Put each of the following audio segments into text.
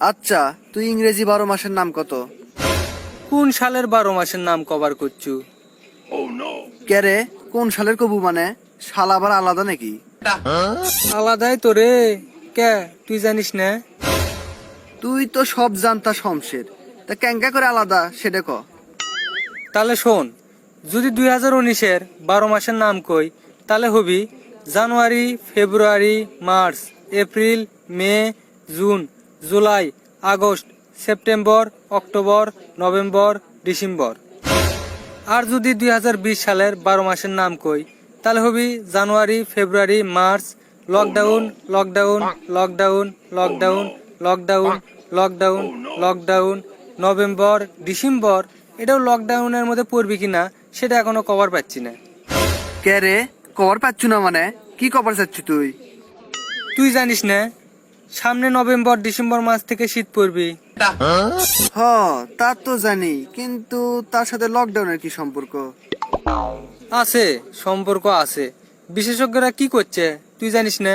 আচ্ছা তুই ইংরেজি বারো মাসের নাম কত? কোন সালের বারো মাসের নাম কভার করছু? কে রে কোন সালের কবু মানে? শাল আবার আলাদা নাকি? আলাদাই তো রে। কে তুই জানিস না? তুই তো সব জানতা শমশের। তা ক্যাঙ্কা করে আলাদা সেটা ক? তাহলে শোন যদি দুই হাজার উনিশের বারো মাসের নাম কই তাহলে হবি January February March April May June. July August September October November December. আর যদি দুই হাজার বিশ সালের বারো মাসের নাম কই তাহলে হবি January February March lockdown lockdown lockdown lockdown lockdown lockdown lockdown November December এটাও লকডাউনের মধ্যে পড়বি কিনা সেটা এখনও কভার পাচ্ছি না। কে রে? কভার পাচ্ছু না মানে? কি কভার চাচ্ছি তুই? তুই জানিস না সামনে নভেম্বর ডিসেম্বর মাস থেকে শীত পড়বি। হ তা তো জানি কিন্তু তার সাথে লকডাউনের কি সম্পর্ক? আছে সম্পর্ক আছে। বিশেষজ্ঞরা কি করছে তুই জানিস না?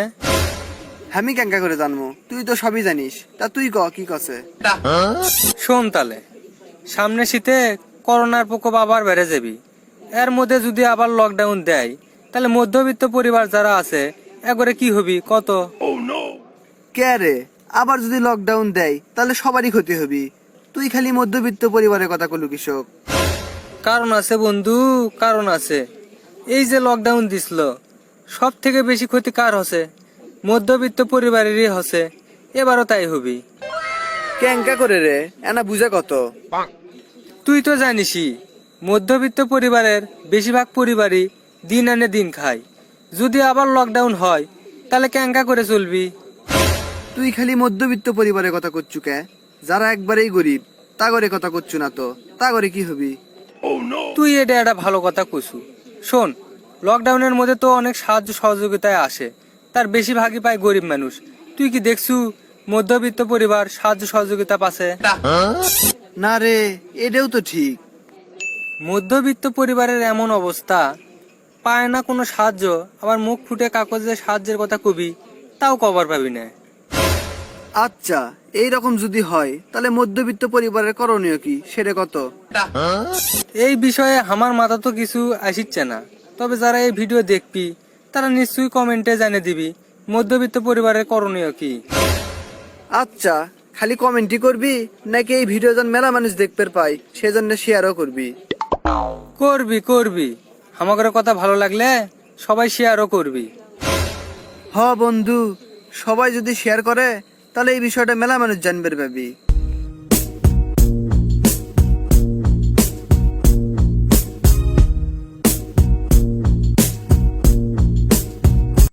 আমি ক্যাঙ্কা করে জানব তুই তো সবই জানিস। তা তুই ক কি কছে শোন তালে সামনে শীতে করোনার প্রকোপ আবার বেড়ে যাবি। এর মধ্যে যদি আবার লকডাউন দেয় তাহলে মধ্যবিত্ত পরিবার যারা আছে একবারে কি হবি কত? কে রে? আবার যদি লকডাউন দেয় তাহলে সবারই ক্ষতি হবি। তুই খালি মধ্যবিত্ত পরিবারের কথা কলু কৃষক। কারণ আছে বন্ধু কারণ আছে। এই যে লকডাউন দিছিল সব থেকে বেশি ক্ষতি কার হসে? মধ্যবিত্ত পরিবারেরই হসে। এবারও তাই হবি। ক্যাঙ্কা করে রে এনা বুঝে কত? তুই তো জানিসই মধ্যবিত্ত পরিবারের বেশিরভাগ পরিবারই দিন আনে দিন খায়। যদি আবার লকডাউন হয় তাহলে ক্যাঙ্কা করে চলবি? তুই খালি মধ্যবিত্ত পরিবারের কথা করছু কে? যারা একবারেই গরিব তা করে কথা করছু না তো। তা করে কি হবি? তুই এটা একটা ভালো কথা কছু শোন লকডাউনের মধ্যে তো অনেক সাহায্য সহযোগিতায় আসে। তার বেশিরভাগই পায় গরিব মানুষ। তুই কি দেখছু মধ্যবিত্ত পরিবার সাহায্য সহযোগিতা পাশে না রে এটাও তো ঠিক। মধ্যবিত্ত পরিবারের এমন অবস্থা পায় না কোনো সাহায্য আবার মুখ ফুটে কাগজে সাহায্যের কথা কবি তাও কভার পাবি না। আচ্ছা এই রকম যদি হয় তাহলে মধ্যবিত্ত পরিবারের করণীয় কি? সেটা কত? এই বিষয়ে আমার মাথা তো কিছু আসিচ্ছে না। তবে যারা এই ভিডিও দেখবি তারা নিশ্চয়ই কমেন্টে জানিয়ে দিবি মধ্যবিত্ত পরিবারের করণীয় কি। আচ্ছা খালি কমেন্টই করবি নাকি এই ভিডিও যেন মেলা মানুষ দেখতে পাই সেজন্য শেয়ারও করবি? করবি করবি। আমাদের কথা ভালো লাগলে সবাই শেয়ারও করবি। হ বন্ধু সবাই যদি শেয়ার করে তাহলে এই বিষয়টা মেলা মানুষ জানবে পাবি